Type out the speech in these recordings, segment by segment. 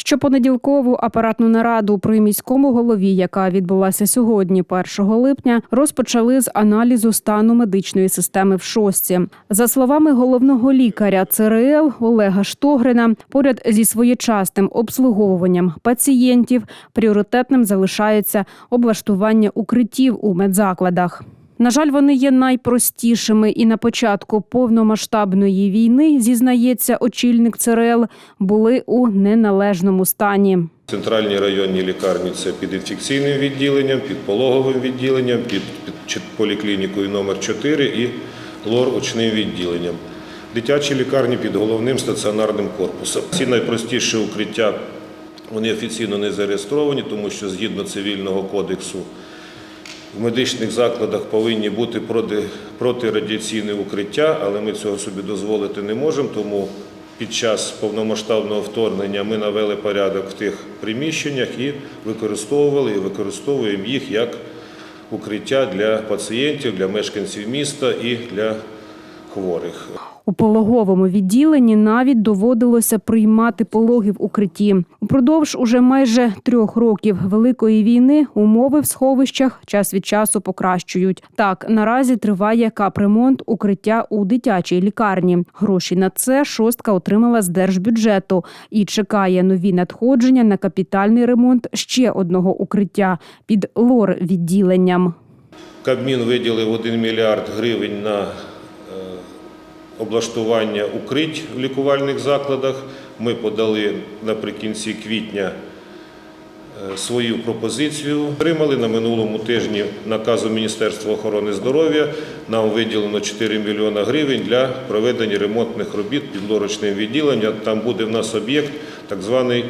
Щопонеділкову апаратну нараду при міському голові, яка відбулася сьогодні, 1 липня, розпочали з аналізу стану медичної системи в шостці. За словами головного лікаря ЦРЛ Олега Штогрина, поряд зі своєчасним обслуговуванням пацієнтів пріоритетним залишається облаштування укриттів у медзакладах. На жаль, вони є найпростішими, і на початку повномасштабної війни, зізнається очільник ЦРЛ, були у неналежному стані. Центральні районні лікарні це під інфекційним відділенням, під пологовим відділенням, під, під поліклінікою номер 4 і лор-очним відділенням. Дитячі лікарні під головним стаціонарним корпусом. Ці найпростіші укриття вони офіційно не зареєстровані, тому що згідно цивільного кодексу в медичних закладах повинні бути проти- протирадіаційне укриття, але ми цього собі дозволити не можемо, тому під час повномасштабного вторгнення ми навели порядок в тих приміщеннях і використовували і використовуємо їх як укриття для пацієнтів, для мешканців міста і для хворих. У пологовому відділенні навіть доводилося приймати пологи в укритті. Упродовж уже майже трьох років великої війни умови в сховищах час від часу покращують. Так наразі триває капремонт укриття у дитячій лікарні. Гроші на це шостка отримала з держбюджету і чекає нові надходження на капітальний ремонт ще одного укриття під лор відділенням. Кабмін виділив 1 мільярд гривень на облаштування укрить в лікувальних закладах. Ми подали наприкінці квітня е, свою пропозицію. Отримали на минулому тижні наказу Міністерства охорони здоров'я. Нам виділено 4 мільйона гривень для проведення ремонтних робіт під лорочним відділенням. Там буде в нас об'єкт так званий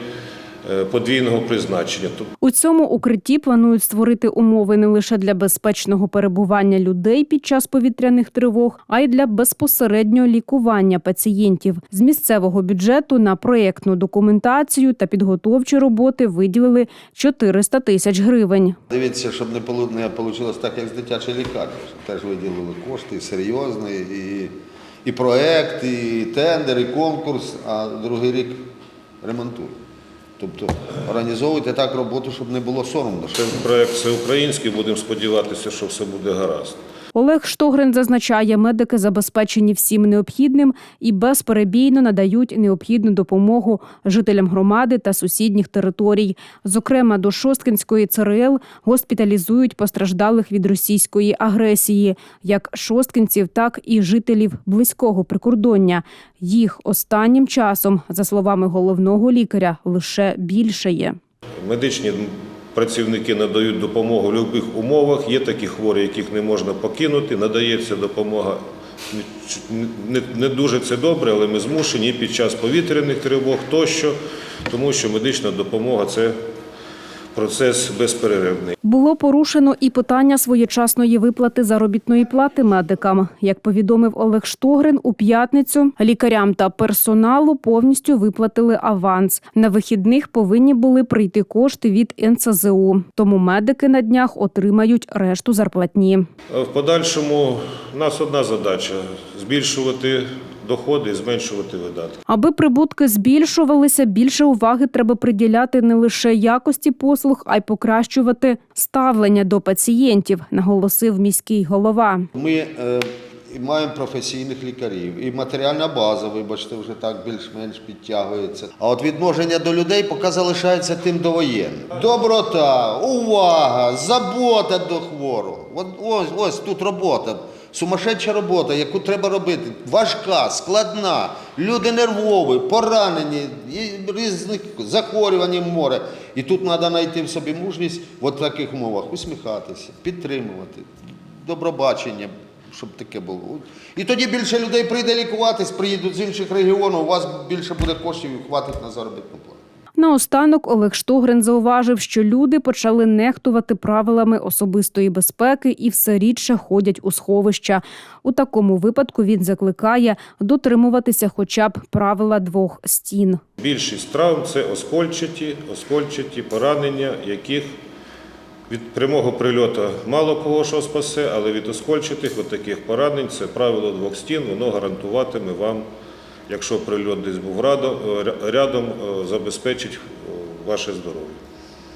подвійного призначення. У цьому укритті планують створити умови не лише для безпечного перебування людей під час повітряних тривог, а й для безпосереднього лікування пацієнтів. З місцевого бюджету на проєктну документацію та підготовчі роботи виділили 400 тисяч гривень. Дивіться, щоб не вийшло так, як з дитячої лікарні. Теж виділили кошти серйозні, і, і проект, і тендер, і конкурс, а другий рік ремонтують. Тобто організовуйте так роботу, щоб не було соромно. Це проект всеукраїнський, будемо сподіватися, що все буде гаразд. Олег Штогрин зазначає, медики забезпечені всім необхідним і безперебійно надають необхідну допомогу жителям громади та сусідніх територій. Зокрема, до Шосткинської ЦРЛ госпіталізують постраждалих від російської агресії, як шосткинців, так і жителів близького прикордоння. Їх останнім часом, за словами головного лікаря, лише більшає. Медичні працівники надають допомогу в будь-яких умовах. Є такі хворі, яких не можна покинути. Надається допомога. Не, дуже це добре, але ми змушені під час повітряних тривог тощо, тому що медична допомога це процес безперервний. Було порушено і питання своєчасної виплати заробітної плати медикам. Як повідомив Олег Штогрин, у п'ятницю лікарям та персоналу повністю виплатили аванс. На вихідних повинні були прийти кошти від НСЗУ. Тому медики на днях отримають решту зарплатні. В подальшому у нас одна задача збільшувати доходи і зменшувати видатки. Аби прибутки збільшувалися, більше уваги треба приділяти не лише якості послуг, а й покращувати ставлення до пацієнтів, наголосив міський голова. Ми е, і маємо професійних лікарів, і матеріальна база, вибачте, вже так більш-менш підтягується. А от відношення до людей поки залишається тим довоєнним. Доброта, увага, забота до хворого. От ось, ось тут робота. Сумасшедша робота, яку треба робити, важка, складна, люди нервові, поранені, різних захворювань море. І тут треба знайти в собі мужність в таких умовах, усміхатися, підтримувати, добробачення, щоб таке було. І тоді більше людей прийде лікуватись, приїдуть з інших регіонів, у вас більше буде коштів і хватить на заробітну плату. Наостанок Олег Штогрин зауважив, що люди почали нехтувати правилами особистої безпеки і все рідше ходять у сховища. У такому випадку він закликає дотримуватися хоча б правила двох стін. Більшість травм це оскольчаті, оскольчаті поранення, яких від прямого прильоту мало кого що спасе, але від оскольчатих от таких поранень це правило двох стін, воно гарантуватиме вам якщо прильот десь був рядом, забезпечить ваше здоров'я.